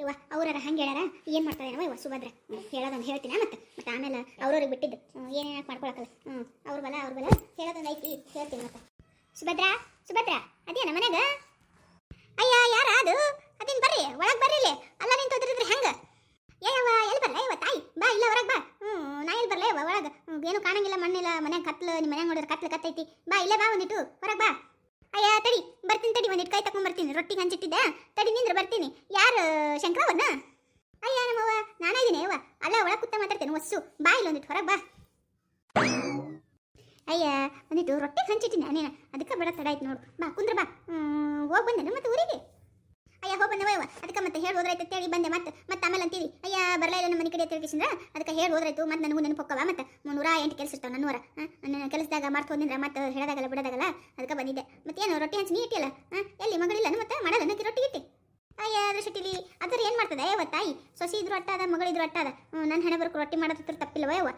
ಇವ ಅವ್ರಾರ ಹಂಗೆ ಹೇಳ್ಯಾರ? ಏನು ಮಾಡ್ತಾರೇನವ ಇವ ಸುಭದ್ರ? ಹೇಳೋದೊಂದು ಹೇಳ್ತೀನಿ ಮತ್ತೆ? ಮತ್ತೆ ಆಮೇಲೆ ಅವ್ರವ್ರಿಗೆ ಬಿಟ್ಟಿದ್ದು. ಏನೇನು ಮಾಡ್ಕೊಳಕಲ್ಲ? ಹ್ಞೂ ಅವ್ರ ಬಲ ಅವ್ರ ಬಲ. ಹೇಳೋದೊಂದು ಐತಿ, ಹೇಳ್ತೀನಿ ಮತ್ತೆ. ಸುಭದ್ರ ಸುಭದ್ರ, ಅದೇನ ಮನ್ಯಾಗ? ಅಯ್ಯ ಯಾರ ಅದು ಅದೇನು ಬರ್ರಿ, ಒಳಗೆ ಬರ್ರಿ ಇಲ್ಲಿ. ಅಲ್ಲ ನಿಂತು ಹೋದ್ರಿದ್ರೆ ಹೆಂಗೆ? ಏಯವ ಎಲ್ಲಿ ಬರಲ್ಲ ಇವ ತಾಯಿ, ಬಾ, ಇಲ್ಲ, ಹೊರಗೆ ಬಾ. ಹ್ಞೂ ನಾ ಎಲ್ಲಿ ಬರಲ್ಲ ಇವ ಒಳಗೆ. ಏನು ಕಾಣಂಗಿಲ್ಲ ಮಣ್ಣಿಲ್ಲ, ಮನ್ಯಾಗ ಕತ್ಲು ನಿಮ್ಮ ಮನ್ಯಾಗ ನೋಡಿದ್ರೆ ಕತ್ಲು ಕತ್ತೈತಿ. ಬಾ, ಇಲ್ಲೇ ಬಾ ಒಂದಿಟ್ಟು, ಹೊರಗೆ ಬಾ. ಅಯ್ಯ, ತಡಿ, ಬರ್ತೀನಿ, ತಡಿ, ಒಂದು ಕೈ ತಕೊಂಡ್ ಬರ್ತೀನಿ. ರೊಟ್ಟಿಗೆ ಹಂಚಿಟ್ಟಿದ್ದೆ. ತಡಿ, ನಿಂದ್ರ, ಬರ್ತೀನಿ. ಯಾರು ಶಂಕರವನ್ನ ಅಯ್ಯ, ನಮ್ಮವ್ವ, ನಾನೇ ಇದೀನಿ, ಅವ್ವ. ಅಲ್ಲ, ಒಳಗೆ ಕೂತ ಮಾತಾಡ್ತೇನೆ, ಒಸ್ಸು. ಬಾ ಇಲ್ಲ ಒಂದಿಟ್ಟು ಹೊರಗೆ ಬಾ. ಅಯ್ಯ ಒಂದಿಟ್ಟು ರೊಟ್ಟಿಗೆ ಹಂಚಿಟ್ಟಿನಿ ನಾನೇನ? ಅದಕ್ಕೆ ಬೇಡ ತಡ ಆಯ್ತು ನೋಡು. ಬಾ, ಕುಂದ್ರ ಬಾ. ಹೋಗಿ ಬಂದೆ ಮತ್ತೆ ಊರಿಗೆ? ಅಯ್ಯ ಹೋಗಿ ಬಂದವ ಅದಕ್ಕೆ ಮತ್ತೆ ಹೇಳಿ ಹೋದ್ರಾಯ್ತು ಅಂತೇಳಿ ಬಂದೆ. ಮತ್ತೆ ಮತ್ತೆ ಆಮೇಲೆ ಅಂತೀವಿ ಅಯ್ಯ ಬರಲ್ಲ ಇಲ್ಲ ನಮ್ಮ ಮನೆ ಕಡೆ ತಿಳ್ಕಿಸಿದ್ರ ಅದಕ್ಕೆ ಹೇಳಿ ಹೋದ್ರಾಯ್ತು. ಮತ್ತೆ ನನಗೂ ನೆನಪು ಹೊಕ್ಕವ. ಮತ್ತೆ ನೂರ ಎಂಟು ಕೆಲಸ ಇರ್ತಾವ ನನ್ನೂರ. ನನ್ನ ಕೆಲಸದಾಗ ಮಾಡ್ತು ಹೋಗಿದ್ರೆ ಮತ್ತೆ ಹೇಳೋದಾಗಲ್ಲ, ಬಿಡೋದಾಗಲ್ಲ? ಅದಕ್ಕೆ ಬಂದಿದ್ದೆ. ಮತ್ತೇನು ರೊಟ್ಟಿ ಹಂಚಿ ನೀ ಇಟ್ಟಿಲ್ಲ ಎಲ್ಲಿ ಮಗಳಿಲ್ಲ? ಮತ್ತೆ ಮಾಡೋದು ನಕ್ಕೆ ರೊಟ್ಟಿ ಇಟ್ಟಿ. ಅಯ್ಯ, ಅದ್ರ ಶುಟಿಲಿ ಅದ್ರ ಏನು ಮಾಡ್ತದೆ? ಅಯ್ಯವ ತಾಯಿ, ಸೊಸಿ ಇದ್ರು ಅಟ್ಟಾದ ಮಗಳಿದ್ರು ಅಟ್ಟಾದ ನನ್ನ ಹಣೆ ಬರ್ಕು ರೊಟ್ಟಿ ಮಾಡೋದ್ರ ತಪ್ಪಿಲ್ಲವ ಅಯ್ಯವ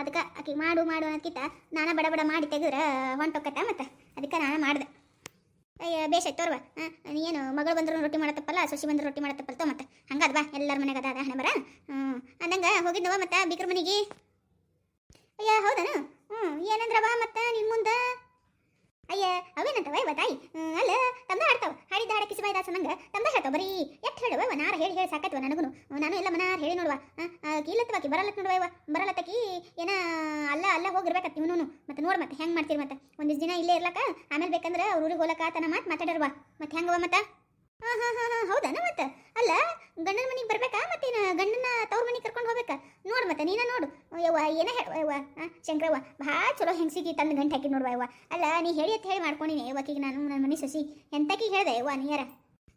ಅದಕ್ಕೆ ಆಕೆ ಮಾಡು ಮಾಡು ಅನ್ನೋದಕ್ಕಿಂತ ನಾನು ಬಡ ಬಡ ಮಾಡಿ ತೆಗೆದ್ರೆ, ಹೊಂಟೋಕತ್ತ ಮತ್ತೆ? ಅದಕ್ಕೆ ನಾನು ಮಾಡಿದೆ. ಅಯ್ಯ, ಬೇಷ್ ಆಯ್ತು, ತೋರ್ವ. ಏನು, ಮಗಳು ಬಂದ್ರು ರೊಟ್ಟಿ ಮಾಡತ್ತಪ್ಪಲ್ಲ, ಸೊಸಿ ಬಂದ್ರು ರೊಟ್ಟಿ ಮಾಡತ್ತಪ್ಪಲ್ಲ ಮತ್ತೆ. ಹಂಗಾದ ಬಾ, ಎಲ್ಲರ ಮನೆಗೆ ಅದ ಹಣೆ ಬರ. ಹ್ಞೂ, ಅಂದಂಗೆ ಹೋಗಿದ್ದವ ಮತ್ತೆ, ಬಿಕ್ರ ಮನೆಗೆ. ಅಯ್ಯ, ಹೌದನ? ಹ್ಞೂ ಏನಂದ್ರವ ಮತ್ತೆ ನಿನ್ನ ಮುಂದೆ. ಅಯ್ಯ, ಅವೇನಂತವ ಇವ ತಾಯಿ? ಅಲ್ಲ, ತಮ್ದ ಹಾಡ್ತಾವ. ಹಾಡಿದ್ದ ಹಾಡ ಕಿಸಿ ಬಾಯ್ದಾಸ ನಂಗೆ. ತಮ್ದ ಹೇಳ್ತಾವ ಬರೀ. ಎಷ್ಟು ಹೇಳುವ ನಾರ ಹೇಳಿ ಹೇಳಿ ಸಾಕತ್ವ ನನಗೂ ನಾನು ಎಲ್ಲ ಮನಾರ ಹೇಳಿ ನೋಡುವ. ಕೀಲತ್ವಾಕಿ ಬರಲತ್ ನೋಡುವ ಇವ? ಬರಲತ್ತಕಿ, ಏನ, ಅಲ್ಲ ಅಲ್ಲ ಹೋಗಿರ್ಬೇಕತ್ ಇವನು ಮತ್ತೆ ನೋಡ್ ಮತ್ತೆ, ಹೆಂಗ್ ಮಾಡ್ತೀರಿ ಮತ್ತೆ? ಒಂದಿಷ್ಟು ದಿನ ಇಲ್ಲೇ ಇರ್ಲಕ ಆಮೇಲೆ ಬೇಕಂದ್ರೆ ಅವ್ರ ಊರಿಗೆ ಹೋಲಕ ತನ್ನ ಮಾತು ಮಾತಾಡರ್ವ. ಮತ್ತೆ ಹೆಂಗವ ಮತ್ತೆ? ಹಾಂ ಹಾಂ ಹಾಂ ಹಾಂ ಹೌದನ ಮತ್ತೆ? ಅಲ್ಲ, ಗಂಡನ ಮನೆಗೆ ಬರ್ಬೇಕಾ? ಮತ್ತೇನ ಗಂಡನ ತವ್ರ ಮನೆಗೆ ಕರ್ಕೊಂಡು ಹೋಗ್ಬೇಕಾ? ನೋಡು ಮತ್ತೆ, ನೀನ ನೋಡು. ಯವ್ವ, ಏನ ಹೇಳುವ ಯವ್ವ, ಹಾಂ, ಶಂಕರವ್ವ, ಭಾಳ ಚಲೋ ಹೆಂಗಸಿಗೆ ತಂದು ಗಂಟೆ ಹಾಕಿ ನೋಡುವ ಯವ್ವ. ಅಲ್ಲ, ನೀ ಹೇಳಿ ಅಂತ ಹೇಳಿ ಮಾಡ್ಕೊಂಡಿನಿ. ಯವ್ವಕಿಗೆ ನಾನು ನನ್ನ ಮನೆ ಸೊಸಿ ಎಂತಕಿಗೆ ಹೇಳ್ದೆ? ಯವ್ವ ನೀಯಾರ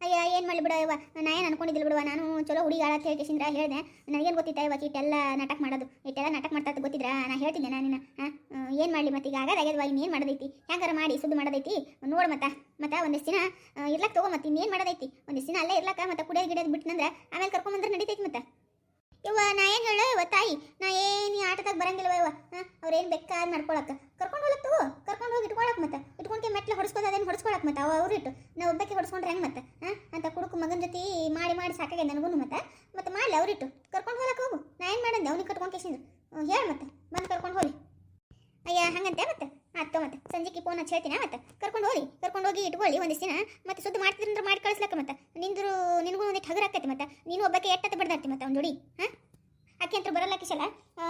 ಅಯ್ಯ, ಏನು ಮಾಡಿ ಬಿಡ ಯವ್ವ ನಾ ಏನು ಅನ್ಕೊಂಡಿದ್ದಿಲ್ಲ ಬಿಡುವ ನಾನು ಚಲೋ ಹುಡುಗಿ ಆಳ ಹೇಳಿ ಕೇಸಿಂದ್ರ ಹೇಳ್ದೆ. ನನಗೇನು ಗೊತ್ತಿತ್ತ ಇವಾಗ ಇಟ್ಟೆಲ್ಲ ನಾಟಕ ಮಾಡೋದು? ಇಟ್ಟೆಲ್ಲ ನಾಟಕ ಮಾಡ್ತಾ ಗೊತ್ತಿದ್ರ? ನಾ ಹೇಳ್ತಿದ್ದೆ ನಾನು ಆ ಏನು ಮಾಡಲಿ ಮತ್ತೆ ಈಗ? ಆಗದಾಗ್ಯದವ ಇನ್ನೇನು ಮಾಡೋದೈತಿ? ಹೆಂಗಾರ ಮಾಡಿ ಸುದ್ದು ಮಾಡೋದೈತಿ? ನೋಡು ಮತ್ತೆ ಮತ್ತೆ ಒಂದಿಷ್ಟು ದಿನ ಇರ್ಲಕ್ಕೆ ತಗೋ ಮತ್ತೆ ಇನ್ನೇನು ಮಾಡೋದೈತಿ? ಒಂದಿಷ್ಟು ದಿನ ಅಲ್ಲೇ ಇರ್ಲಕ್ಕ, ಮತ್ತೆ ಕುಡಿಯೋದು ಗಿಡೋದು ಬಿಟ್ಟನಂದ್ರೆ ಆಮೇಲೆ ಕರ್ಕೊಂಬಂದ್ರೆ ನಡೀತೈತಿ ಮತ್ತೆ? ಇವ ನಾ ಏನು ಹೇಳ ಇವ ತಾಯಿ? ನಾ ಏನು ಆಟದಾಗ ಬರಂಗಿಲ್ವ ಇವ ಅವ್ರೇನು ಬೇಕಾದ್ ನಡ್ಕೊಳಕ್ಕ ಕರ್ಕೊಂಡು ಹೋಗ್ಲಕ್ ಕರ್ಕೊಂಡು ಹೋಗಿ ಇಟ್ಕೊಳಕ್ ಮತ್ತೆ. ಇಟ್ಕೊಂಡ್ಕೆ ಮೆಟ್ಲು ಹೊಡ್ಸ್ಕೊಂಡು ಅದೇನು ಹೊಡ್ಸ್ಕೊಳಕ್ ಮತ್ತೆ. ಅವ ಅವ್ರು ಇಟ್ಟು ನಾ ಒಬ್ಬಕ್ಕೆ ಹೊಡ್ಸ್ಕೊಂಡ್ರೆ ಹೆಂಗೆ ಮತ್ತೆ? ಅಂತ ಕುಡುಕು ಮಗನ ಜೊತೆ ಮಾಡಿ ಮಾಡಿ ಸಾಕಾಗೆ ನನಗೂ ಮತ್ತೆ. ಮತ್ತೆ ಮಾಡಲಿ ಅವ್ರಿಟ್ಟು. ಕರ್ಕೊಂಡು ಹೋಗಕ್ಕೆ ಹೋಗು. ನಾ ಏನು ಮಾಡಂದೆ? ಅವ್ನಿಗೆ ಕಟ್ಕೊಂಡು ಕೇಸಿದ್ರು ಹೇಳಿ ಮತ್ತೆ. ಬಂದು ಕರ್ಕೊಂಡು ಹೋಗಿ ಅಯ್ಯ, ಹಂಗಂತೆ ಮತ್ತೆ? ಆಯ್ತು ಮತ್ತೆ. ಸಂಜೆಗೆ ಫೋನ್ ಹಚ್ಚಿ ಹೇಳ್ತೀನಿ ಮತ್ತೆ ಕರ್ಕೊಂಡು ಹೋಗಿ ಕರ್ಕೊಂಡು ಹೋಗಿ ಇಟ್ಕೊಳ್ಳಿ ಒಂದಿಷ್ಟು ದಿನ. ಮತ್ತೆ ಸುದ್ದಿ ಅಂದ್ರೆ ಮಾಡಿ ಕಳಿಸ್ಲಕ್ಕ ಮತ್ತೆ. ನಿಂದ್ರು, ನಿನಗೂ ಒಂದಿಟ್ಟು ಹಗರ ಆಕೈತಿ ಮತ್ತೆ. ನೀನು ಒಬ್ಬಕ್ಕೆ ಎಟ್ಟತ್ತ ಬಿಡ್ದಾರ್ತಿ ಮತ್ತೆ ಒಂದು ಜೋಡಿ, ಹಾಂ? ಆಕೆ ಅಂತ ಬರಲ್ಲ ಕಿಶಲ್ಲ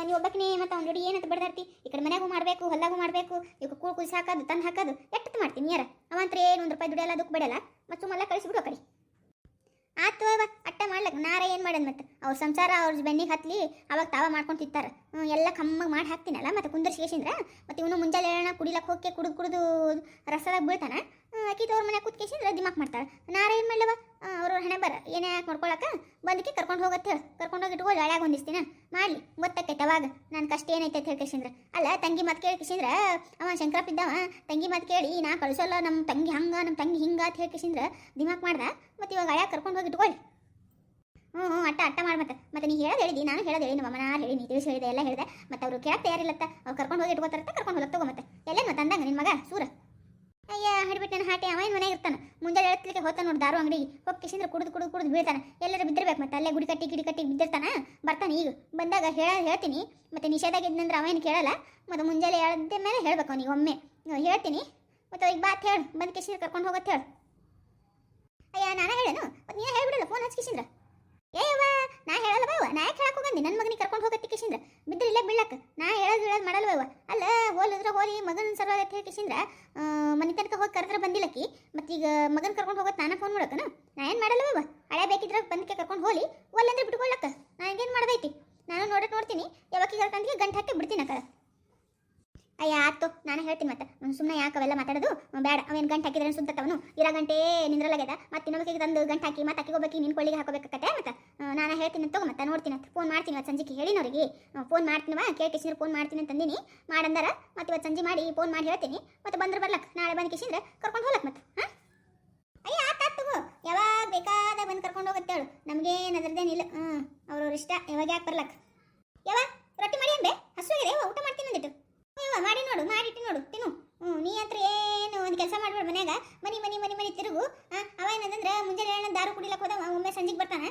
ನೀವು ಒಬ್ಬಕ್ಕೆ ಮತ್ತೆ ಅವ್ನ ಜೋಡಿ ಏನಂತ ಬಿಡ್ದಾರ್ತಿ ಈ ಕಡೆ ಮನೆಗೂ ಮಾಡಬೇಕು, ಹೊಲ್ದಾಗೂ ಮಾಡಬೇಕು ಇವಾಗ ಕೂಳು ಕುಲ್ಸಿ ಹಾಕೋದು, ತಂದು ಹಾಕೋದು, ಎಟ್ಟತ್ತು ಮಾಡ್ತೀನಿ ಯಾರ? ಅವಂತ್ರ ಏನು ಒಂದು ರೂಪಾಯಿ ದುಡಿಯಲ್ಲ ಅದಕ್ಕೆ ಬಿಡಲ್ಲ. ಮತ್ತು ಸುಮ್ಮಲ್ಲ ಕಳಿಸ್ಬಿಡು ಆ ಕಡೆ. ಆತು ಅವ, ಅಟ್ಟ ಮಾಡ್ಲಕ್. ನಾರ ಏನು ಮಾಡನ್ ಮತ್ತೆ ಅವ್ರ ಸಂಸಾರ, ಅವ್ರ ಬೆನ್ನಿಗೆ ಹತ್ಲಿ, ಅವಾಗ ತಾವ ಮಾಡ್ಕೊಂಡು ತಿಂತಾರೆ. ಎಲ್ಲ ಕಮ್ಮಗೆ ಮಾಡಿ ಹಾಕ್ತೀನಲ್ಲ, ಮತ್ತೆ ಕುಂದರ್ಸ್ಕೇಸಿಂದ್ರ ಮತ್ತೆ ಇವನು ಮುಂಜಾನೆ ಕುಡಿಲಕ್ಕೆ ಹೋಗಿ ಕುಡಿದು ಕುಡಿದು ರಸದಾಗ ಬೀಳ್ತಾನ? ಅಕ್ಕಿ ತವ್ರ ಮನೆ ಕೂತ್ಕೇಸಿಂದ್ರ ದಿಮಾಕ್ ಮಾಡ್ತಾಳೆ. ನಾರ ಏನು ಮಾಡ್ಲವ? ಅವ್ರ ಹಣೆ ಬರ, ಏನೇ ಯಾಕೆ ಮಾಡ್ಕೊಳಕ? ಬಂದಕ್ಕೆ ಕರ್ಕೊಂಡು ಹೋಗತ್ತೆ ಹೇಳಿ. ಕರ್ಕೊಂಡು ಹೋಗಿ ಇಟ್ಕೊಳ್ಳಿ ಹಳ್ಯಾಗ ಒಂದಿಸ್ತೀನ ಮಾಡಲಿ, ಗೊತ್ತಾಕೈತೆ ಅವಾಗ. ನನ್ನ ಕಷ್ಟ ಏನೈತೆ ಅಂತ ಹೇಳ್ಕೇಸಿಂದ್ರ ಅಲ್ಲ, ತಂಗಿ ಮಾತು ಕೇಳ್ಕೇಸಿಂದ್ರ ಅವ ಶಂಕರಪ್ಪ ಇದ್ದಾವ, ತಂಗಿ ಮಾತು ಕೇಳಿ ನಾ ಕಳಿಸೋಲ್ಲ ನಮ್ಮ ತಂಗಿ ಹಂಗ ನಮ್ಮ ತಂಗಿ ಹಿಂಗ ಅಂತ ಹೇಳ್ಕೇಸಿಂದ್ರ ದಿಮಾಕ್ ಮಾಡ್ದ. ಮತ್ತೆ ಇವಾಗ ಹಳ್ಯಾಗ ಕರ್ಕೊಂಡು ಹೋಗಿ ಇಟ್ಕೊಳ್ಳಿ ಹ್ಞೂ ಹ್ಞೂ ಅಟ್ಟ ಅಟ್ಟ ಮಾಡಿ ಮತ್ತೆ. ಮತ್ತೆ ನೀ ಹೇಳೋದು ಹೇಳಿದಿ, ನಾನು ಹೇಳೋದು ಹೇಳಿ ನಮ್ಮ ನಾ ಹೇಳಿ ನೀ ತಿಳಿಸಿ ಹೇಳಿದೆ, ಎಲ್ಲ ಹೇಳಿದೆ. ಮತ್ತೆ ಅವರು ಕೇಳಕ್ಕೆ ತಯಾರಿಲ್ಲತ್ತ. ಅವ್ರು ಕರ್ಕೊಂಡು ಹೋಗಿ ಇಟ್ಕೋತಾರತ್ತ, ಕರ್ಕೊಂಡು ಹೋಗಿ ತಗೋ ಮತ್ತೆ. ಎಲ್ಲೇನು ಮತ್ತೆ ಅಂದಂಗ ನಿನ್ನ ಮಗ, ಸೂರ? ಅಯ್ಯ ಹಿಡ್ಬಿಟ್ಟು ನನ್ನ ಹಾಟಿ, ಅವ ಏನು ಮನೆಗೆ ಇರ್ತಾನೆ? ಮುಂಜಾನೆ ಎಳತ್ಲಿಕ್ಕೆ ಹೋತ ನೋಡಿ ದಾರು ಅಂಗಡಿಗೆ. ಹೋಗಿ ಕಿಸಿಂದ್ರೆ ಕುಡಿದು ಕುಡಿದು ಕುಡಿದು ಬೀಳ್ತಾನೆ. ಎಲ್ಲರೂ ಬಿದ್ದಿರ್ಬೇಕು ಮತ್ತೆ, ಅಲ್ಲೇ ಗುಡಿ ಕಟ್ಟಿ, ಗಿಡಿ ಕಟ್ಟಿ ಬಿದ್ದಿರ್ತಾನೆ. ಬರ್ತಾನೆ ಈಗ. ಬಂದಾಗ ಹೇಳ, ಹೇಳ್ತೀನಿ. ಮತ್ತೆ ನಿಷೇಧಾಗ ಇದ್ನಂದ್ರೆ ಅವೇನು ಕೇಳಲ್ಲ. ಮತ್ತು ಮುಂಜಾನೆ ಎಳ್ದ ಮೇಲೆ ಹೇಳ್ಬೇಕು ಅವನಿಗೆ ಒಮ್ಮೆ. ಹೇಳ್ತೀನಿ. ಮತ್ತೆ ಅವ್ರಿಗೆ ಬಾತ್ ಹೇಳು. ಬಂದು ಕಿಸಿಂದ್ರೆ ಕರ್ಕೊಂಡು ಹೋಗತ್ತೆ ಹೇಳು. ಅಯ್ಯ, ನಾನು ಹೇಳೇನು? ನೀನು ಹೇಳ್ಬಿಡಲ್ಲ ಫೋನ್ ಹಚ್ಚಿ ಕಿಸಿಂದ್ರ ಏಯವ್ವ ನಾ ಹೇಳಲ್ಲ ಬೈವ ನಾ ಯಾಕೆ ಹೇಳಕ್ ಹೋಗಂದಿ? ನನ್ನ ಮಗನಿಗೆ ಕರ್ಕೊಂಡು ಹೋಗತ್ತೆ ಕಿಸಿಂದ್ರ ಬಿದ್ದರೆ ಇಲ್ಲೇ ಬೀಳಕ್ಕೆ ನಾ ಹೇಳೋದು ಹೇಳೋದು ಮಾಡಲ್ಲ ಬೈವ ಅಲ್ಲ ಹೋಲಿದ್ರೆ ಹೋಲಿ, ಮಗನ ಸಲುವಾಗಿ ಅಂತ ಹೇಳಿ ಕಿಸಿಂದ್ರ ಮನೆ ತನಕ ಹೋಗಿ ಕರೆದ್ರೆ ಬಂದಿಲ್ಲಕ್ಕಿ ಮತ್ತೀಗ ಮಗನ ಕರ್ಕೊಂಡು ಹೋಗೋದು ನಾನು ಫೋನ್ ಮಾಡಕ್ಕನ? ನಾ ಏನು ಮಾಡಲ್ಲ ಬೈವ ಹಳೆ ಬೇಕಿದ್ರೆ ಬಂದಕ್ಕೆ ಕರ್ಕೊಂಡು ಹೋಲಿ ಒಲ್ಲಂದ್ರೆ ಬಿಟ್ಕೊಳ್ಳಕ್ಕ ನಾ ಏನು ಮಾಡ್ದೈತಿ? ನಾನು ನೋಡಕ್ಕೆ ನೋಡ್ತೀನಿ. ಯಾವಾಗ ಕರ್ಕೊಂಡ್ಗೆ ಗಂಟು ಹಾಕಿ ಬಿಡ್ತೀನಿ ಅಕ್ಕ ಅಯ್ಯ, ಆತು, ನಾನು ಹೇಳ್ತೀನಿ ಮತ್ತೆ. ಸುಮ್ಮನೆ ಯಾಕೆ ಅವೆಲ್ಲ ಮಾತಾಡೋದು? ಬೇಡ, ಅವೇನು ಗಂಟು ಹಾಕಿದ್ರೆ ಸುತ್ತತ್ತವನು ಇರ ಗಂಟೆ ನಿಂದ್ರಲಾಗ್ಯದ? ಮತ್ತೆ ಇನ್ನೊಬ್ಬಕ್ಕೆ ತಂದು ಗಂಟು ಹಾಕಿ ಮತ್ತೆ ಹಾಕಿಗೋಬೇಕು ನಿನ್ನ ಕೊಳ್ಳಿಗೆ ಹಾಕೋಬೇಕತ್ತೆ ಮತ್ತೆ? ನಾನು ಹೇಳ್ತೀನಿ, ತಗೋ ಮತ್ತೆ, ನೋಡ್ತೀನಿ ಅಂತ ಫೋನ್ ಮಾಡ್ತೀನಿ ಇವತ್ತು ಸಂಜೆಗೆ ಹೇಳಿನವ್ರಿಗೆ ಫೋನ್ ಮಾಡ್ತೀನವ ಕೇಳಿ ಕಿಶಿನ ಫೋನ್ ಮಾಡ್ತೀನಿ ಅಂತ ತಂದೀನಿ ಮಾಡಂದಾರ, ಮತ್ತೆ ಇವತ್ತು ಸಂಜೆ ಮಾಡಿ ಫೋನ್ ಮಾಡಿ ಹೇಳ್ತೀನಿ. ಮತ್ತೆ ಬಂದ್ರೆ ಬರ್ಲಕ್, ನಾಳೆ ಬಂದು ಕಿಶಿಂದ್ರೆ ಕರ್ಕೊಂಡು ಹೋಗ್ಲಕ್ ಮತ್ತೆ, ಹಾಂ? ಅಯ್ಯ, ಆತ ತಗೋ. ಯಾವಾಗ ಬೇಕಾದ ಬಂದು ಕರ್ಕೊಂಡು ಹೋಗತ್ತೇಳು ನಮಗೇನು ಇಲ್ಲ. ಹ್ಞೂ ಅವ್ರವ್ರ ಇಷ್ಟ, ಯಾವಾಗ ಯಾಕೆ ಬರ್ಲಕ್? ಯಾವ, ರೊಟ್ಟಿ ಮಾಡಿ ಅಂದೆ ಹಸುವಾಗಿದೆ ಊಟ ಮಾಡ್ತೀನಿ ಅಂದಿಟ್ಟು ಯವ್ವ ಮಾಡಿ ನೋಡು, ಮಾಡಿಟ್ಟು ನೋಡು, ತಿನ್ನು. ಹ್ಞೂ ನೀ ಹತ್ರ ಏನು, ಒಂದು ಕೆಲಸ ಮಾಡ್ಬೇಡ ಮನ್ಯಾಗ. ಮನಿ ಮನಿ ಮನಿ ಮನಿ ತಿರುಗು. ಅವ ಏನಂದ್ರೆ ಮುಂಜಾನೆ ಏನ ದಾರು ಕುಡಿಲಕ್ಕೆ ಹೋದ ಒಮ್ಮೆ ಸಂಜೆಗೆ ಬರ್ತಾನೆ.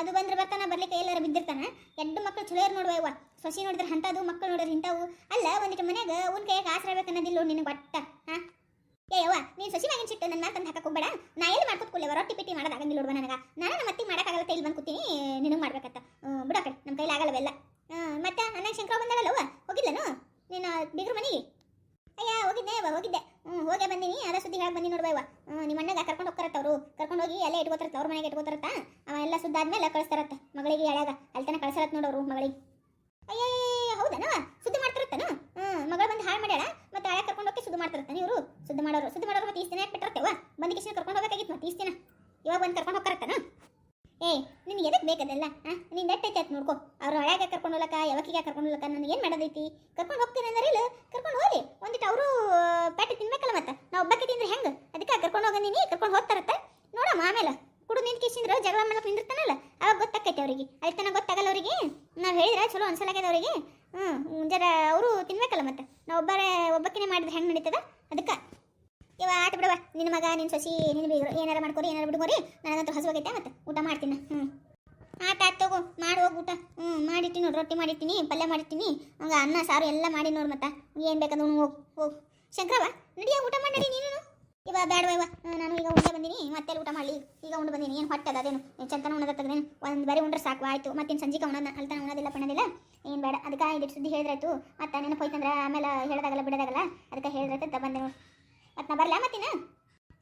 ಅದು ಬಂದ್ರೆ ಬರ್ತಾನೆ, ಬರ್ಲಿಕ್ಕೆ ಎಲ್ಲರ ಬಿದ್ದಿರ್ತಾನೆ. ಎಡ್ಡು ಮಕ್ಕಳು ಚಲೋ ಇರ್ ನೋಡುವ ಸೊಸಿ ನೋಡಿದ್ರೆ ಅಂಥದ್ದು ಮಕ್ಕಳು ನೋಡಿದ್ರೆ ಇಂಥವು ಅಲ್ಲ ಒಂದಿಟ್ಟು ಮನ್ಯಾಗ ಉನ್ ಕೈಯಾಗ ಆಸರ ಬೇಕನ್ನೋದಿಲ್ಲ ನಿನಗೆ ಒಟ್ಟ. ಹಾ ಏ ಯವ ನೀನು ಸೊಸಿ ಮ್ಯಾಗಿನ ಸಿಟ್ಟು ನನ್ನ ತಂದು ಹಾಕಕ್ಕೆ ಹೋಗ್ಬೇಡ. ನಾ ಎಲ್ಲಿ ಮಾಡ್ಕೊತ ಕೂಡಲೇವ ರೊಟ್ಟಿ ಪಿಟ್ಟಿ ಮಾಡೋದಾಗಂಗಿಲ್ಲ ನೋಡುವ ನನಗೆ. ನಾನು ನಮ್ಮ ಅತ್ತಿಗೆ ಮಾಡೋಕ್ಕಾಗಲ್ಲ ಇಲ್ಲಿ ಬಂದು ಕೂತೀನಿ, ನಿನಗೆ ಮಾಡ್ಬೇಕತ್ತ ಬಿಡ ಕಡೆ ನಮ್ಮ ಕೈಲಿ ಆಗಲ್ಲವೆಲ್ಲ ಮತ್ತೆ ಅನ್ನ ಶಂಕರ ಬಂದಾಗಲ್ಲವ ಹೋಗಿದ್ಲನು? ನೀನು ಬಿಗ್ರ ಮನೆಗೆ ಅಯ್ಯ, ಹೋಗಿದ್ದೆ ಹೋಗಿದ್ದೆ. ಹ್ಞೂ ಹೋಗೇ ಬಂದೀನಿ, ಅದ ಸುದ್ದಿ ಹೇಳಿ ಬಂದಿ ನೋಡುವ ನಿಮ್ಮ ಅಣ್ಣಗ ಕರ್ಕೊಂಡು ಹೋಗ್ತಾರತ್ತ ಅವರು. ಕರ್ಕೊಂಡು ಹೋಗಿ ಎಲ್ಲ ಇಟ್ಕೋತಾರತ್ತ, ಅವ್ರ ಮನೆಗೆ ಇಟ್ಕೋತಾರತ್ತ. ಅವ ಎಲ್ಲ ಸುದ್ದಾದ್ಮೇಲೆ ಕಳಿಸ್ತಾರತ್ತ ಮಗಳಿಗೆ ಎಳ್ಯಾಗ. ಅಲ್ಲಿ ತನಕ ಕಳ್ಸಾರತ್ ನೋಡೋರು ಮಗಳಿಗೆ. ಅಯ್ಯ, ಹೌದನ? ಸುದ್ದಿ ಮಾಡ್ತಾರತ್ತನ? ಹ್ಞೂ ಮಗಳು ಬಂದು ಹಾಳು ಮಾಡ್ಯಾಳ, ಮತ್ತೆ ಹಳೆ ಕರ್ಕೊಂಡು ಹೋಗಿ ಸುದ್ದಿ ಮಾಡ್ತಿರ್ತಾನೆ ಇವರು? ಸುದ್ದಿ ಮಾಡೋರು ಸುದ್ದಿ ಮಾಡೋರು ಮತ್ತೆ ಇಷ್ಟು ದಿನ ಬಿಟ್ಟಿರ್ತೇವ ಬಂದ ಕರ್ಕೊಂಡು ಹೋಗಬೇಕಾಗಿತ್ತು ಮತ್ತೆ ಇಷ್ಟು ದಿನ. ಇವಾಗ ಬಂದು ಕರ್ಕೊಂಡು ಹೋಗ್ತಾರತ್ತನ? ಏ ನಿನ್ ಎದಕ್ಕೆ ಬೇಕದಲ್ಲ ನೀನು ನೆಟ್ಟೈತೆ ನೋಡ್ಕೋ ನೋಡ್ಕೊ. ಅವ್ರು ಕರ್ಕೊಂಡ್ ಕರ್ಕೊಂಡು ಹೋಗ್ಲಕ್ಕ ಯಾವಕ್ಕಿಗೆ ಕರ್ಕೊಂಡು ನನ್ ನನಗೆ ಏನು ಮಾಡೋದೈತಿ? ಕರ್ಕೊಂಡು ಹೋಗ್ತೀನಿ ಅಂದ್ರೆ ಇಲ್ಲ ಕರ್ಕೊಂಡು ಹೋಗಿ ಒಂದಿಟ್ಟು ಅವರು ಪೆಟ್ಟು ತಿನ್ಬೇಕಲ್ಲ ಮತ್ತೆ? ನಾವು ಒಬ್ಬಕ್ಕೆ ತಿಂದ್ರೆ ಹೆಂಗೆ? ಅದಕ್ಕೆ ಕರ್ಕೊಂಡು ಹೋಗಂದಿನಿ ಕರ್ಕೊಂಡು ಹೋಗ್ತಾರತ್ತ ನೋಡಮ್ಮ ಆಮೇಲೆ. ಕುಡು ನಿಂತು ಕಿಸಿಂದ್ರೆ ಜಗಳ ಮಾಡಕ್ಕೆ ನಿಂದಿರ್ತಾನಲ್ಲ? ಅವಾಗ ಗೊತ್ತಾಕೈತೆ ಅವರಿಗೆ. ಅಲ್ಲಿ ತನಕ ಗೊತ್ತಾಗಲ್ಲ ಅವರಿಗೆ. ನಾವು ಹೇಳಿದ್ರೆ ಚಲೋ ಅನ್ಸಲಾಗ್ಯದ ಅವರಿಗೆ. ಹ್ಞೂ ಜರ ಅವರು ತಿನ್ಬೇಕಲ್ಲ ಮತ್ತೆ? ನಾವು ಒಬ್ಬರೇ, ಒಬ್ಬಕ್ಕಿನೇ ಮಾಡಿದ್ರೆ ಹೆಂಗೆ ನಡೀತದ? ಅದಕ್ಕೆ. ಇವ ಆಟ ಬಿಡವ ನಿನ್ನ ಮಗ ನಿನ್ನ ಸೊಸಿ ನಿನ್ನ ಬೀಗರು ಏನಾರ ಮಾಡ್ಕೊರಿ, ಏನಾರ ಬಿಡ್ಕೊರಿ. ನನಗಂತೂ ಹಸುವಾಗೈತೆ ಮತ್ತೆ ಊಟ ಮಾಡ್ತೀನಿ ಹ್ಞೂ ಆತ ಆತ್ ತಗೋ ಮಾಡಿ ಹೋಗಿ ಊಟ ಹ್ಞೂ ಮಾಡಿಟ್ಟಿನಿ ನೋಡಿ ರೊಟ್ಟಿ ಮಾಡ್ತೀನಿ ಪಲ್ಯ ಮಾಡ್ತೀನಿ ಹಂಗೆ ಅನ್ನ, ಸಾರು ಎಲ್ಲ ಮಾಡಿ ನೋಡು ಮತ್ತೆ. ಏನು ಬೇಕಂದ್ರೆ ಹೋಗಿ ಹೋಗಿ. ಶಂಕರವ ನಡಿಯ ಊಟ ಮಾಡಿ ನಡಿ ನೀನು? ಇವ ಬೇಡವ ಇವ ನಾನು ಈಗ ಉಂಡೆ ಬಂದೀನಿ, ಮತ್ತೆ ಊಟ ಮಾಡಲಿ. ಈಗ ಉಂಡು ಬಂದೀನಿ, ಏನು ಹೊಟ್ಟೆ ಅದೇನು? ಚಂತನ ಉಣ್ಣದ ತೆಗೆದೇನು? ಒಂದು ಬರೀ ಉಂಡ್ರೆ ಸಾಕು, ಆಯಿತು. ಮತ್ತೇನು ಸಂಜೆಗೆ ಉಣದ, ಅಲ್ತಾನ ಉಣ್ಣೋದಿಲ್ಲ ಪಣ್ಣದಿಲ್ಲ ಏನು ಬೇಡ ಅದಕ್ಕೆ ಇದಿಟ್ಟು ಸುದ್ದಿ ಹೇಳಿದ್ರಾಯ್ತು. ಮತ್ತೆ ನೆನಪು ಹೋಯ್ತಂದ್ರೆ ಆಮೇಲೆ ಹೇಳಿದಾಗಲ್ಲ, ಬಿಡೋದಾಗಲ್ಲ. ಅದಕ್ಕೆ ಹೇಳಿದ್ರಾಯ್ತು ಬಂದೆ ಮತ್ತೆ ನಾ ಬರಲ್ಲ ಮತ್ತಿನ?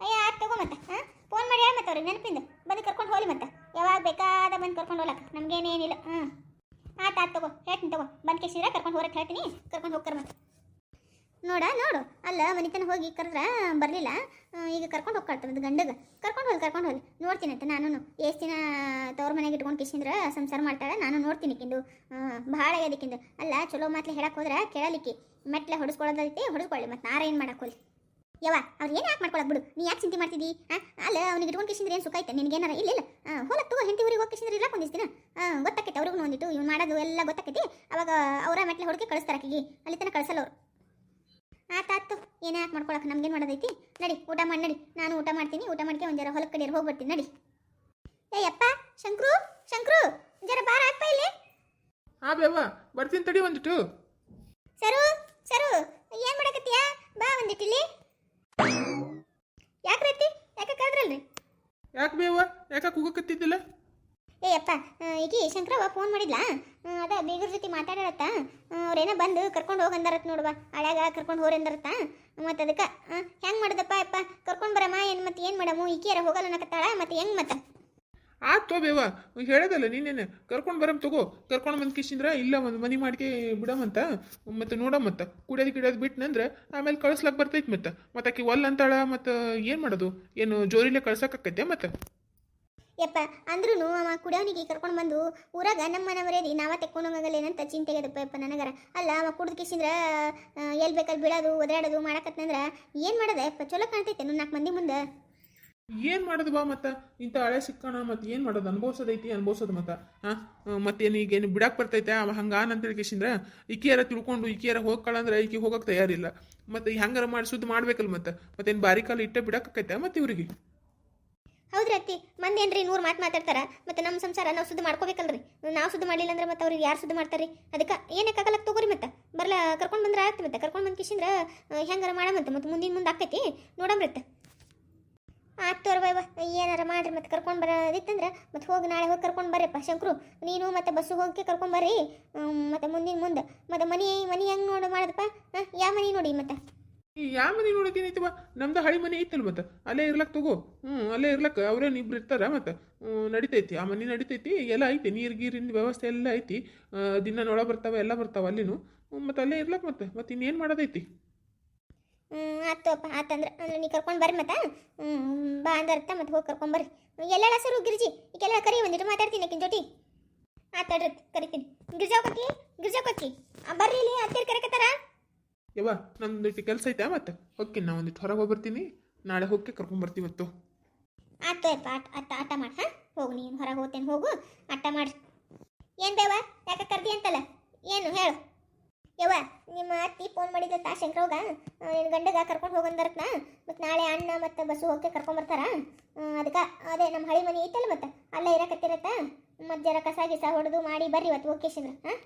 ಅಯ್ಯ ಆಯ್ತು ತಗೋ ಮತ್ತೆ, ಹಾಂ? ಫೋನ್ ಮಾಡಿ ಮತ್ತೆ ಅವ್ರಿಗೆ ನೆನಪಿಂದು. ಬಂದು ಕರ್ಕೊಂಡು ಹೋಗ್ಲಿ ಮತ್ತೆ. ಯಾವಾಗ ಬೇಕಾದ ಬಂದು ಕರ್ಕೊಂಡು ಹೋಗ್ಲಕ್ಕ ನಮ್ಗೇನೇನಿಲ್ಲ ಹ್ಞೂ ಆಯ್ತು ಆಯ್ತು ತಗೋ. ಹೇಳ್ತೀನಿ ತಗೋ. ಬಂದು ಕೇಸಿದ್ರೆ ಕರ್ಕೊಂಡು ಹೋಗಕ್ಕೆ ಹೇಳ್ತೀನಿ. ಕರ್ಕೊಂಡು ಹೋಗಿ ಕರ್ಮ. ನೋಡ, ನೋಡು. ಅಲ್ಲ, ಮನಿತನ ಹೋಗಿ ಕರೆದ್ರೆ ಬರಲಿಲ್ಲ. ಈಗ ಕರ್ಕೊಂಡು ಹೋಗ್ಕಳ್ತದ ಗಂಡಗೆ. ಕರ್ಕೊಂಡು ಹೋಗಿ ಕರ್ಕೊಂಡು ಹೋಗಿ. ನೋಡ್ತೀನಿ ಅಂತ ನಾನು ಎಷ್ಟು ದಿನ ತವ್ರ ಮನೆಗೆ ಇಟ್ಕೊಂಡು ಕಿಶಿಂದ್ರೆ ಸಂಸಾರ ಮಾಡ್ತಾಳೆ ನಾನು ನೋಡ್ತೀನಿ ಕಿಂದು. ಭಾಳ ಅದಕ್ಕಿಂದು ಅಲ್ಲ, ಚಲೋ ಮಾತ್ಲೆ ಹೇಳಕ್ಕೆ ಹೋದ್ರೆ ಕೇಳಲಿಕ್ಕೆ. ಮೆಟ್ಲೆ ಹೊಡಿಸ್ಕೊಳ್ಳೋದೈತಿ ಹೊಡಿಸ್ಕೊಳ್ಳಿ ಮತ್ತೆ ನಾರ ಏನು ಮಾಡಕ್ಕೆ ಹೋಗ್ಲಿ ಯವ್ವ ಅವ್ರು ಏನು ಯಾಕೆ ಮಾಡ್ಕೊಳಕ್ ಬಿಡು? ನೀ ಯಾಕೆ ಚಿಂತೆ ಮಾಡ್ತಿದ್ದಿ? ಆ, ಅಲ್ಲ ಅವ್ನಿಗೆ ಇಟ್ಕೊಂಡು ಕಿಸಿಂದ್ರೆ ಏನು ಸುಖ ಐತೆ? ಏನಾರ ಇಲ್ಲ ಇಲ್ಲ. ಹೋಲಕ್ ತಗೋ ಹೆಂಡತಿ ಊರಿಗೆ ಹೋಗಿ ಕಿಶಿಂದ್ರೆ ಇರಕ್ಕೆ ಒಂದಿಸ್ತಿನ ಗೊತ್ತಾಕೈತೆ ಅವ್ರಿಗೂ ಒಂದಿಟ್ಟು ಇವ್ನು ಮಾಡೋದು ಎಲ್ಲ ಗೊತ್ತಾಕೈತಿ. ಅವಾಗ ಅವರ ಮೆಟ್ಲೆ ಹೊಡ್ಕೆ ಕಳಿಸ್ತಾರೆ ಆಕಿಗೆ. ಅಲ್ಲಿ ತನಕ ಕಳ್ಸಲ್ಲ ಅವ್ರು. ಆತಾತು. ಏನು ಯಾಕೆ ಮಾಡ್ಕೊಳಕ್ಕೆ ನಮ್ಗೇನು ಮಾಡೋದೈತಿ? ನಡಿ ಊಟ ಮಾಡಿ ನಡಿ. ನಾನು ಊಟ ಮಾಡ್ತೀನಿ ಊಟ ಮಾಡ್ಕೆ ಒಂದು ಜರ ಹೊಲಕ್ಕೆ ಕಡೆ ಹೋಗ್ಬಿಡ್ತೀನಿ ನಡಿ. ಏ ಅಪ್ಪ ಶಂಕ್ರು ಶಂಕ್ರು ಜರ ಬಾರ ಹಾಕ್ಪ ಇಲ್ಲಿ. ಬೇವ ಬರ್ತೀನಿ ತಡಿ ಒಂದಿಟ್ಟು. ಸರು ಸರು ಏನು ಮಾಡಕತ್ತೀಯಾ? ಬಾ ಒಂದಿಟ್ಟಿಲಿ ಯಾಕೆ ರೀತಿ ಯಾಕೆ ಕರೆದ್ರಲ್ರಿ ಯಾಕೆ ಬೇವ ಯಾಕೆ ಕೂಗಕತ್ತಿದ್ದಿಲ್ಲ? ಏ ಅಪ್ಪ ಈಗಿ ಶಂಕರವ್ವ ಫೋನ್ ಮಾಡಿದ್ಲಾ? ಅದ ಬೀಗರ ಜೊತೆ ಮಾತಾಡತ್ತ ಅವ್ರೇನೋ ಬಂದು ಕರ್ಕೊಂಡು ಹೋಗಂದಾರತ್ ನೋಡುವ. ಹಳ್ಯಾಗ ಕರ್ಕೊಂಡು ಹೋರಿ ಅಂದಾರತ್ತ. ಮತ್ತು ಅದಕ್ಕೆ ಹೆಂಗೆ ಮಾಡದಪ್ಪ ಅಪ್ಪ? ಕರ್ಕೊಂಡು ಬರಮ್ಮ ಏನು ಮತ್ತೆ ಏನು ಮಾಡಮು? ಈಕಿಯರ ಹೋಗಲ್ಲ ಅನ್ನಕತ್ತಾಳ ಮತ್ತೆ ಹೆಂಗೆ ಮತ್ತೆ? ಆತೋ ಬೇವ ಹೇಳೋದಲ್ಲ ನೀನೇನೆ, ಕರ್ಕೊಂಡು ಬರಮ್ ತಗೋ, ಕರ್ಕೊಂಡು ಬಂದು ಕಿಶಿಂದ್ರ, ಇಲ್ಲ ಒಂದು ಮನಿ ಮಾಡ್ಕೆ ಬಿಡಮಂತ, ಮತ್ತೆ ನೋಡಮ್ಮತ್ತ ಕುಡಿಯೋದು ಗಿಡೋದು ಬಿಟ್ಟನಂದ್ರೆ ಆಮೇಲೆ ಕಳ್ಸ್ಲಕ್ಕೆ ಬರ್ತೈತೆ ಮತ್ತೆ ಮತ್ತೆ ಆಕಿ ಒಲ್ ಅಂತಾಳ, ಮತ್ತು ಏನು ಮಾಡೋದು, ಏನು ಜೋರಿಲೆ ಕಳ್ಸಕ್ಕಾಕೈತೆ ಮತ್ತೆ? ಯಪ್ಪ ಅಂದ್ರೂ ಅವ ಕುಡಿಯೋನಿಗೆ ಕರ್ಕೊಂಡು ಬಂದು ಊರಾಗ ನಮ್ಮ ಮನೆಯವರೇದಿ ನಾವ ತೆಕ್ಕೊಂಡು ಹೋಗಲ್ಲೇನಂತ ಚಿಂತೆ ಯಪ್ಪ ನನಗರ. ಅಲ್ಲ, ಅವ ಕುಡ್ದು ಕಿಸಿಂದ್ರ ಎಲ್ಲಿ ಬೇಕಲ್ಲಿ ಬೀಳೋದು, ಒದರಾಡೋದು ಮಾಡಕತ್ತಂದ್ರ ಏನು ಮಾಡೋದ ಯಪ್ಪ, ಚಲೋ ಕಾಣ್ತೈತೆ ನಾಲ್ಕು ಮಂದಿ ಮುಂದೆ. ಏನು ಮಾಡೋದು ಬಾ ಮತ್ತೆ? ಇಂಥ ಹಳೆ ಸಿಕ್ಕೋಣ ಮತ್ತೆ ಏನು ಮಾಡೋದು? ಅನುಭವಿಸೋದೈತಿ, ಅನುಭವಿಸೋದು ಮತ್ತೆ ಹಾಂ ಮತ್ತೇನು ಈಗೇನು ಬಿಡಕ್ಕೆ ಬರ್ತೈತೆ? ಅವ ಹಂಗಾನ ಅಂತೇಳಿ ಈಕೆಯಾರ ತಿಳ್ಕೊಂಡು ಈಕೆಯಾರ ಹೋಗ್ಕಳಂದ್ರೆ ಈಕಿ ಹೋಗಕ್ಕೆ ತಯಾರಿಲ್ಲ. ಮತ್ತೆ ಹೆಂಗಾರ ಮಾಡಿ ಸುದ್ದಿ ಮಾಡ್ಬೇಕಲ್ಲ ಮತ್ತೆ? ಮತ್ತೇನು ಬಾರಿ ಕಾಲು ಇಟ್ಟೆ ಬಿಡಕ್ಕಾಕೈತೆ ಮತ್ತೆ ಇವ್ರಿಗೆ? ಹೌದ್ರಿ ಅತ್ತಿ ಮಂದಿ ಏನ್ರಿ ನೂರು ಮಾತು ಮಾತಾಡ್ತಾರ? ಮತ್ತೆ ನಮ್ಮ ಸಂಸಾರ ನಾವು ಸುದ್ದಿ ಮಾಡ್ಕೋಬೇಕಲ್ರಿ? ನಾವು ಸುದ್ದಿ ಮಾಡಲಿಲ್ಲ ಅಂದ್ರೆ ಮತ್ತೆ ಅವ್ರಿಗೆ ಯಾರು ಸುದ್ದಿ ಮಾಡ್ತಾರ್ರಿ ಅದಕ್ಕೆ ಏನಕ್ಕೆ ಆಗಲ್ಲ ತಗೋರಿ ಮತ್ತೆ? ಬರ್ಲ ಕರ್ಕೊಂಡು ಬಂದ್ರೆ ಆಗ್ತಿ ಮತ್ತೆ? ಕರ್ಕೊಂಡು ಬಂದು ಕಿಶಿಂದ್ರ ಹೆಂಗಾರ ಮಾಡಮಂತ ಮತ್ತೆ ಮುಂದಿನ ಮುಂದೆ ಆಕೈತಿ? ನೋಡಮ್ರತ್ತ. ಆತ್ ತೋರ್ಬಯ್ವ ಏನಾರ ಮಾಡ್ರಿ ಮತ್ತೆ ಕರ್ಕೊಂಡು ಬರೋದಿತ್ತಂದ್ರೆ ಮತ್ತೆ ಹೋಗಿ ನಾಳೆ ಹೋಗಿ ಕರ್ಕೊಂಡು ಬರ್ರಿಪ್ಪ ಶಂಕರು. ನೀನು ಮತ್ತೆ ಬಸ್ಸಿಗೆ ಹೋಗಿ ಕರ್ಕೊಂಡು ಬರ್ರಿ. ಮತ್ತೆ ಮುಂದಿನ ಮುಂದೆ. ಮತ್ತೆ ಮನಿ ಮನಿ ಹೆಂಗೆ ನೋಡಿ ಮಾಡದಪ್ಪ? ಹಾಂ ಯಾವ ಮನಿ ನೋಡಿ ಮತ್ತೆ. ಈ ಯಾವ ಮನೆ ಬಾ? ನಮ್ದು ಹಳಿ ಮನೆ ಐತಲ್ ಮತ್ತೆ. ಅಲ್ಲೇ ಇರ್ಲಕ್ ತಗೋ. ಹ್ಞೂ ಅಲ್ಲೇ ಇರ್ಲಕ್. ಅವ್ರೇನು ಇಬ್ರು ಇರ್ತಾರ ಮತ್ತೆ. ನಡಿತೈತಿ. ಆ ಮನೆ ನಡಿತೈತಿ. ಎಲ್ಲ ಐತಿ. ನೀರು ಗೀರಿನ ವ್ಯವಸ್ಥೆ ಎಲ್ಲ ಐತಿ. ದಿನ ನೊಳ ಬರ್ತಾವ, ಎಲ್ಲ ಬರ್ತಾವ ಅಲ್ಲಿನೂ. ಮತ್ತೆ ಅಲ್ಲೇ ಇರ್ಲಕ್ ಮತ್ತೆ. ಮತ್ತೆ ಇನ್ನೇನು ಮಾಡೋದೈತಿ? ಆತಪ್ಪ ಆತಂದ್ರೆ. ಅಂದ್ರೆ ನೀ ಕರ್ಕೊಂಡು ಬರ್ರಿ ಮತ್ತೆ? ಬಾ ಅಂದರ್ತ ಮತ್ತೆ ಹೋಗಿ ಕರ್ಕೊಂಡು ಬರ್ರಿ. ಎಲ್ಲ ಸರು ಗಿರ್ಜಿ? ಈಗೆಲ್ಲ ಕರಿ ಒಂದಿಟ್ಟು ಮಾತಾಡ್ತೀನಿ ಆಕಿನ ಜೊತೆ. ಆತಾಡ್ರಿ ಕರಿತೀನಿ. ಗಿರ್ಜಾವಕಿ ಗಿರ್ಜಾವಕಿ ಬರ್ರಿ ಇಲ್ಲಿ ಹತ್ತಿರ ಕರೆಕತ್ತಾರ? ಯವ್ವ ನಂದೊಂದಿಟ್ಟು ಕೆಲಸ ಐತೆ ಮತ್ತೆ? ಓಕೆ ನಾ ಒಂದಿಟ್ಟು ಹೊರಗೆ ಹೋಗ್ಬರ್ತೀನಿ. ನಾಳೆ ಹೋಗಿ ಕರ್ಕೊಂಬರ್ತೀವಿ ಇವತ್ತು. ಆತ ಅಪ್ಪ ಆಟ ಆಟ ಆಟ ಮಾಡಿ ಹಾಂ? ಹೋಗು ನೀನು ಹೊರಗೆ ಹೋಗ್ತೇನೆ ಹೋಗು. ಆಟ ಮಾಡಿ. ಏನು ಬೇವ? ಯಾಕೆ ಕರ್ದಿ ಅಂತಲ್ಲ? ಏನು ಹೇಳು. ಯವ್ವ, ನಿಮ್ಮ ಅತ್ತಿ ಫೋನ್ ಶಂಕರ ಶಂಕರವ್ಗ? ನಿನ್ನ ಗಂಡಗ ಕರ್ಕೊಂಡು ಹೋಗಂದರತ್ನ ಮತ್ತು ನಾಳೆ ಅಣ್ಣ ಮತ್ತು ಬಸ್ಸು ಹೋಗಿ ಕರ್ಕೊಂಬರ್ತಾರ ಅದಕ್ಕೆ ಅದೇ ನಮ್ಮ ಹಳಿ ಮನೆ ಐತಲ್ಲ ಮತ್ತೆ, ಅಲ್ಲೇ ಇರಕತ್ತಿರತ್ತ? ಮತ್ತು ಜರ ಕಸ ಗಿಸ ಹೊಡೆದು ಮಾಡಿ ಬರ್ರಿ ಇವತ್ತು ಓಕೇಶಂದ್ರ ಹಾಂ?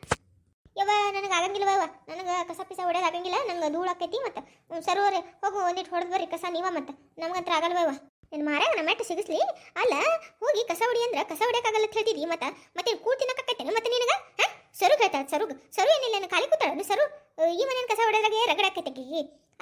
ಯವ್ವ, ನನಗೆ ಆಗಂಗಿಲ್ಲ ಯವ್ವ? ನನಗೆ ಕಸ ಪಿಸ ಹೊಡೆಯೋದು ಆಗಂಗಿಲ್ಲ, ನಂಗೆ ಧೂಳು ಆಕೈತಿ ಮತ್ತು. ಸರೋರಿ ಹೋಗು ಒಂದಿಟ್ಟು ಹೊಡೆದು ಬರ್ರಿ ಕಸ ನೀವ ಮತ್ತು. ನಮ್ಗಂತ್ರ ಆಗಲ್ವ ನಿನ್ನ ಮಾರ್ಯಾಗ ನಮ್ಮ ಮ್ಯಾಟ್ ಸಿಗಿಸ್ಲಿ? ಅಲ್ಲ, ಹೋಗಿ ಕಸ ಹೊಡಿ ಅಂದ್ರೆ ಕಸ ಹೊಡಿಯೋಕ್ಕಾಗಲ್ಲ ಅಂತ ಹೇಳ್ತಿದ್ದಿ ಮತ್ತೆ. ಮತ್ತೆ ಕೂತಿನ ತಿನ್ನಕತ್ತೇನೆ ಮತ್ತೆ ನಿನಗೆ, ಹಾಂ? ಸರುಗ್ ಹೇಳ್ತಾಳ ಸರುಗ್. ಸರು ಏನಿಲ್ಲ ನಾನು ಖಾಲಿ ಕೂತಾಳ. ಸರು ಈ ಮನೇನ ಕಸ ಹೊಡೆದಾಗೆ ರಗಡಾಕೈತೆ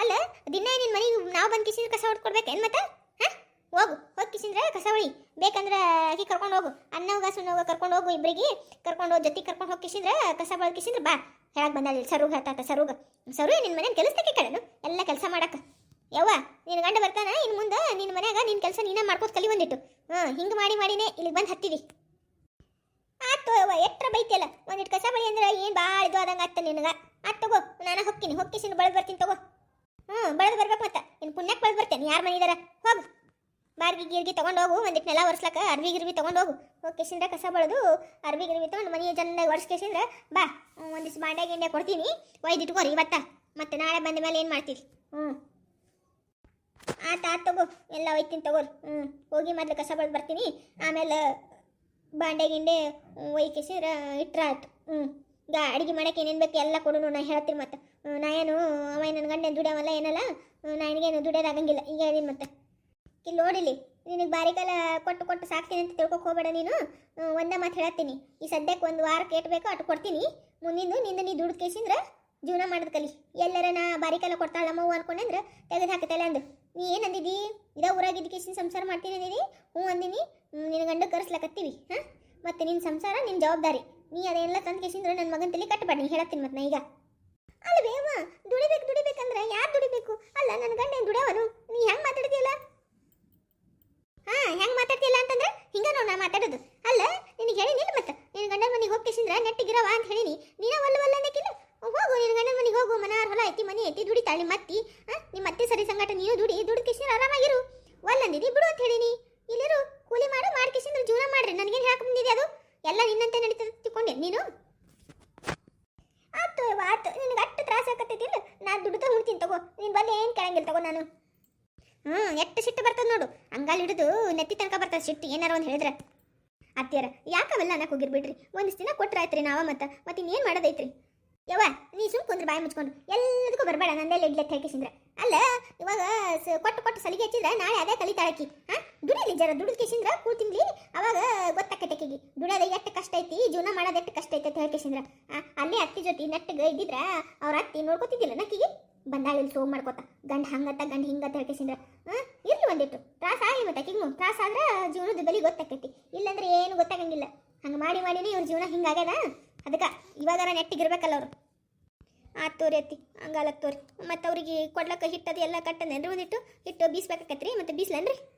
ಅಲ್ಲ, ದಿನ ನಿನ್ನ ಮನೆಗೆ ನಾವು ಬಂದು ಕಿಸಿದ್ರೆ ಕಸ ಹೊಡ್ಕೊಡ್ಬೇಕೇನು ಮತ್ತೆ? ಹಾಂ? ಹೋಗು. ಹೋಗಿ ಕಿಸಿದ್ರೆ ಕಸ ಹೊಳಿ ಬೇಕಂದ್ರೆ ಆಕಿ ಕರ್ಕೊಂಡು ಹೋಗು. ಅನ್ನವಾಗ ಹೋಗ, ಕರ್ಕೊಂಡು ಹೋಗು ಇಬ್ಬರಿಗೆ ಕರ್ಕೊಂಡು ಹೋಗಿ ಜೊತೆ ಕರ್ಕೊಂಡು ಹೋಗಿ ಕಿಸಿದ್ರೆ ಕಸ ಬಳದ್ ಕಿಸಿದ್ರೆ ಬಾ. ಹೇಳಕ್ ಬಂದ ಸರುಗ್ ಹೇಳ್ತಾತ ಸರುಗ. ಸರು ನಿನ್ನ ಮನೇನ ಕೆಲಸಕ್ಕೆ ಕಡೆನು ಎಲ್ಲ ಕೆಲಸ ಮಾಡಕ್ಕೆ ಯವ್ವ ನಿನ್ನ ಗಂಡ ಬರ್ತಾನ? ಇನ್ನು ಮುಂದೆ ನಿನ್ನ ಮನೆಯಾಗ ನಿನ್ನ ಕೆಲಸ ನೀನೇ ಮಾಡ್ಕೋತ ಕಲಿ ಬಂದಿಟ್ಟು. ಹಾಂ ಹಿಂಗೆ ಮಾಡಿ ಮಾಡಿನೇ ಇಲ್ಲಿಗೆ ಬಂದು ಹತ್ತಿದಿ. ಆತು ಯವ್ವ ಎಟ್ರ ಬೈತಿಯಲ್ಲ? ಒಂದಿಟ್ಟು ಕಸ ಬಳಿ ಅಂದ್ರೆ ಏನು ಭಾಳ ಇದು ಆದಂಗೆ ಆಗ್ತಾನೆ ನಿನಗೆ? ಆತ್ ತಗೋ, ನಾನು ಹೊಕ್ಕಿನಿ ಹೊಕ್ಕಿಸಿನ ಬಳದ್ ಬರ್ತೀನಿ ತಗೋ. ಹ್ಞೂ ಬಳದ್ ಬರ್ಬೇಕು ಮತ್ತೆ. ಇನ್ನು ಪುಣ್ಯಕ್ಕೆ ಬಳದ್ ಬರ್ತೇನೆ, ಯಾರು ಇದಾರ? ಹೋಗು. ಬಾರ್ಗಿ ಗೀರ್ಗಿ ತೊಗೊಂಡು ಹೋಗು ಒಂದಿಟ್ಟು ನೆಲ ಒರೆಸ್ಲಕ್ಕ ಅರ್ವಿ ಗಿರ್ವಿ ತೊಗೊಂಡು ಹೋಗು. ಹೋಗಿಸಿಂದ ಕಸ ಬಳದು ಅರ್ವಿ ಗಿರ್ವಿ ತೊಗೊಂಡು ಮನೆ ಚೆನ್ನಾಗಿ ಒರೆಸ್ಕೇಸಿಂದ್ರೆ ಬಾ ಒಂದಿಷ್ಟು ಬಾಂಡೆ ಗಿಂಡೆ ಕೊಡ್ತೀನಿ. ಒಯ್ದಿಟ್ಕೋರಿ ಇವತ್ತ. ಮತ್ತೆ ನಾಳೆ ಬಂದ ಮೇಲೆ ಏನು ಮಾಡ್ತೀರಿ? ಹ್ಞೂ ಆತ, ಆತ್ ತಗೋ, ಎಲ್ಲ ಒಯ್ತೀನಿ ತಗೋರಿ. ಹ್ಞೂ ಹೋಗಿ ಮೊದ್ಲು ಕಸ ಬಳದು ಬರ್ತೀನಿ. ಆಮೇಲೆ ಬಾಂಡೆ ಗಿಂಡೆ ಒಯ್ಕೇಸಿದ್ರೆ ಇಟ್ರ ಆಯ್ತು ಹ್ಞೂ ಈಗ ಅಡುಗೆ ಮಾಡೋಕೆ ಏನೇನು ಬೇಕು ಎಲ್ಲ ಕೊಡು ನಾ ಹೇಳ್ತೀನಿ ಮತ್ತೆ. ನಾಯೇನು ಅವ ನನ್ನ ಗಂಡ ದುಡಿಯವಲ್ಲ ಏನಲ್ಲ ನಾಯನಿಗೇನು ನಾ ನನಗೇನು ದುಡಿಯೋದು ಆಗಂಗಿಲ್ಲ. ಈಗ ಹೇಳಿನ ಮತ್ತೆ. ಇಲ್ಲಿ ನೋಡಿಲಿ ನಿನಗೆ ಬಾರಿಕಾಲ ಕೊಟ್ಟು ಕೊಟ್ಟು ಸಾಕ್ತೀನಿ ಅಂತ ತಿಳ್ಕೊಕ್ ಹೋಗಬೇಡ ನೀನು. ಒಂದೇ ಮಾತು ಹೇಳತ್ತೀನಿ ಈ ಸದ್ಯಕ್ಕೆ ಒಂದು ವಾರಕ್ಕೆ ಏಟ್ ಬೇಕೋ ಅಟ್ಟು ಕೊಡ್ತೀನಿ. ಮುಂದಿಂದು ನಿಂದು ನೀ ದುಡ್ಡು ಕೇಸಿಂದ್ರೆ ಜೀವನ ಮಾಡೋದು ಕಲಿ. ಎಲ್ಲರ ನಾ ಬಾರಿಕಾಲ ಕೊಡ್ತಾಳೆ ಅನ್ಕೊಂಡೆ ಅಂದ್ರೆ ತೆಗೆದು ಹಾಕತ್ತಲ್ಲ ಅಂದು. ನೀ ಏನು ಅಂದಿದ್ದಿ ಇದ ಊರಾಗಿದ್ದ ಕೇಸಿನ ಸಂಸಾರ ಮಾಡ್ತೀನಿ ಅಂದಿನಿ ಹ್ಞೂ ಅಂದಿನಿ. ನಿನ್ನ ಗಂಡ ಕರೆಸ್ಲಕತ್ತೀವಿ, ಹಾಂ? ಮತ್ತೆ ನಿನ್ನ ಸಂಸಾರ ನಿನ್ನ ಜವಾಬ್ದಾರಿ. ನೀ ಅದೆಲ್ಲ ತಂದು ಕೇಸಿಂದ್ರೆ ನನ್ನ ಮಗನ ತಲೆ ಕಟ್ಟಬೇಡ ನೀ ಹೇಳತ್ತೀನಿ ಮತ್ತೆ ನಾ ಈಗ. ಅಲ್ಲ ಬೇವ ದುಡಿಬೇಕು ದುಡಿಬೇಕಂದ್ರೆ ಯಾರು ದುಡಿಬೇಕು? ಅಲ್ಲ ನನ್ನ ಗಂಡ ಏನು ದುಡಿಯವನು? ನೀ ಹೆಂಗೆ ಮಾತಾಡ್ತೀಯಲ್ಲ? ಹಾ, ಹೆಂಗೆ ಮಾತಾಡ್ತೀಯಲ್ಲ ಅಂತಂದ್ರೆ, ಹಿಂಗೆ ನೋಡ್ ನಾ ಮಾತಾಡೋದು ಅಲ್ಲ ನಿನಗೆ ಹೇಳಿನಿಲ್ಲ ಮತ್ತೆ ನಿನ್ನ ಗಂಡನ ಮನೆಗೆ ಹೋಗ್ಕೇಸಿಂದ್ರ ನೆಟ್ಟಿಗಿರವ ಅಂತ ಹೇಳಿನಿ ನೀನ ಒಲ್ಲ ಒಲ್ಲ ಅನ್ನಕ್ಕಿಲ್ಲ ಹೋಗು ನಿನ್ನ ಗಂಡನ ಮನೆಗೆ ಹೋಗು ಮನಾರ್ ಹೊಲ ಐತಿ ಮನೆ ಐತಿ ದುಡಿತಾಳೆ ನಿಮ್ಮ ಅತ್ತಿ ಆ, ನಿಮ್ಮ ಅತ್ತೆ ಸರಿ ಸಂಗಟ ನೀನು ದುಡಿ ದುಡ್ಕೇಸಿಂದ್ರ ಆರಾಮಾಗಿರು ಒಲ್ಲ ಅಂದಿದಿ ಬಿಡು ಅಂತ ಹೇಳಿನಿ ಇಲ್ಲಿರು ಕೂಲಿ ಮಾಡು ಮಾಡ್ಕೇಸಿಂದ್ರ ಜೀವನ ಮಾಡ್ರಿ ನನಗೇನು ಹೇಳಕ್ ಬಂದಿದೆ ಅದು ಎಲ್ಲ ನಿನ್ನಂತೆ ನಡೀತದೆ ತಿಳ್ಕೊಂಡೆ ನೀನು ಆತು ಯವ್ವ, ಆತು ನಿನಗೆ ಅಷ್ಟು ತ್ರಾಸ ಆಕತ್ತೈತಿಲ್ಲ ನಾನು ದುಡ್ತಾ ಹುಡ್ತೀನಿ ತಗೋ ನೀನು ಬಂದು ಏನು ಕೇಳಂಗಿಲ್ಲ ತಗೋ ನಾನು. ಹ್ಞೂ ಎಷ್ಟು ಸಿಟ್ಟು ಬರ್ತದೆ ನೋಡು. ಅಂಗಾಲ್ ಹಿಡಿದು ನೆತ್ತಿ ತನಕ ಬರ್ತದೆ ಸಿಟ್ಟು. ಏನಾರ ಒಂದು ಹೇಳಿದ್ರೆ. ಅತ್ತಿಯರ, ಯಾಕವೆಲ್ಲ ಅನ್ನಕ್ಕೆ ಹೋಗಿರ್ಬಿಡ್ರಿ ಒಂದಿಷ್ಟು ದಿನ ಕೊಟ್ರೆ ಆಯ್ತ್ರಿ ನಾವ ಮತ್ತೆ. ಮತ್ತೆ ಇನ್ನೇನು ಮಾಡೋದೈತ್ರಿ? ಯವ್ವ, ನೀ ಸುಮ್ ಕುಂದ್ರೆ ಬಾಯಿ ಮುಚ್ಕೊಂಡು. ಎಲ್ಲದಕ್ಕೂ ಬರಬೇಡ ನಂದೆಲ್ಲ ಇಡ್ಲೆ ಹೇಳ್ಕೇಸಿಂದ್ರೆ ಅಲ್ಲ, ಇವಾಗ ಕೊಟ್ಟು ಕೊಟ್ಟು ಸಲಿಗೆ ಹಚ್ಚಿದ್ರೆ ನಾಳೆ ಅದೇ ಕಲಿತಾಳಕ್ಕಿ ಹಾಂ, ದುಡಿಲಿ ಜರ, ದುಡಿದು ಕೇಸಿಂದ್ರ ಕೂಳ್ ತಿನ್ಲಿ. ಅವಾಗ ಗೊತ್ತಾಕೈತೆ ಆಕಿಗೆ ದುಡಿಯೋದು ಎಷ್ಟು ಕಷ್ಟ ಐತಿ, ಜೀವನ ಮಾಡೋದು ಎಷ್ಟು ಕಷ್ಟ ಐತೆ ಅಂತ ಹೇಳ್ಕೇಸಿಂದ್ರ. ಅಲ್ಲೇ ಅತ್ತಿ ಜೊತೆ ನೆಟ್ಟಗೆ ಇದ್ದಿದ್ರ ಅವ್ರ ಅತ್ತಿ ನೋಡ್ಕೊತಿದ್ದಿಲ್ಲ ನಕ್ಕಿಗೆ ಬಂದಾಳ ಇಲ್ಲಿ ಸೋಮ್ ಮಾಡ್ಕೊತ. ಗಂಡ ಹಂಗತ್ತ, ಗಂಡ ಹಿಂಗತ್ತ ಹೇಳ್ಕೇಸಿಂದ್ರ ಹಾಂ, ಇರ್ಲಿ ಒಂದಿಟ್ಟು. ತ್ರಾಸ ಆಗಲಿ ಮತ್ತೆ ಕಿಂಗ್ ತ್ರಾಸ ಆದ್ರೆ ಜೀವನದ ಬೆಲೆ ಗೊತ್ತಾಕೈತಿ. ಇಲ್ಲಂದ್ರೆ ಏನು ಗೊತ್ತಾಗಂಗಿಲ್ಲ. ಹಂಗೆ ಮಾಡಿ ಮಾಡಿನಿ ಇವ್ರ ಜೀವನ ಹಿಂಗಾಗ್ಯದ ಅದಕ್ಕೆ ಇವಾಗಾರ ನೆಟ್ಟಿಗಿರ್ಬೇಕಲ್ಲ ಅವರು. ಆತ್ ತೋರಿ ಅತ್ತಿ ಹಂಗಾಲಕ್ಕೆ ತೋರಿ. ಮತ್ತು ಅವ್ರಿಗೆ ಕೊಡ್ಲಕ್ಕ ಹಿಟ್ಟದು ಎಲ್ಲ ಕಟ್ಟನೇನ್ರಿ ಒಂದಿಟ್ಟು. ಹಿಟ್ಟು ಬೀಸ್ಬೇಕಾಕತ್ರಿ. ಮತ್ತೆ ಬೀಸ್ಲೇನ್ರಿ.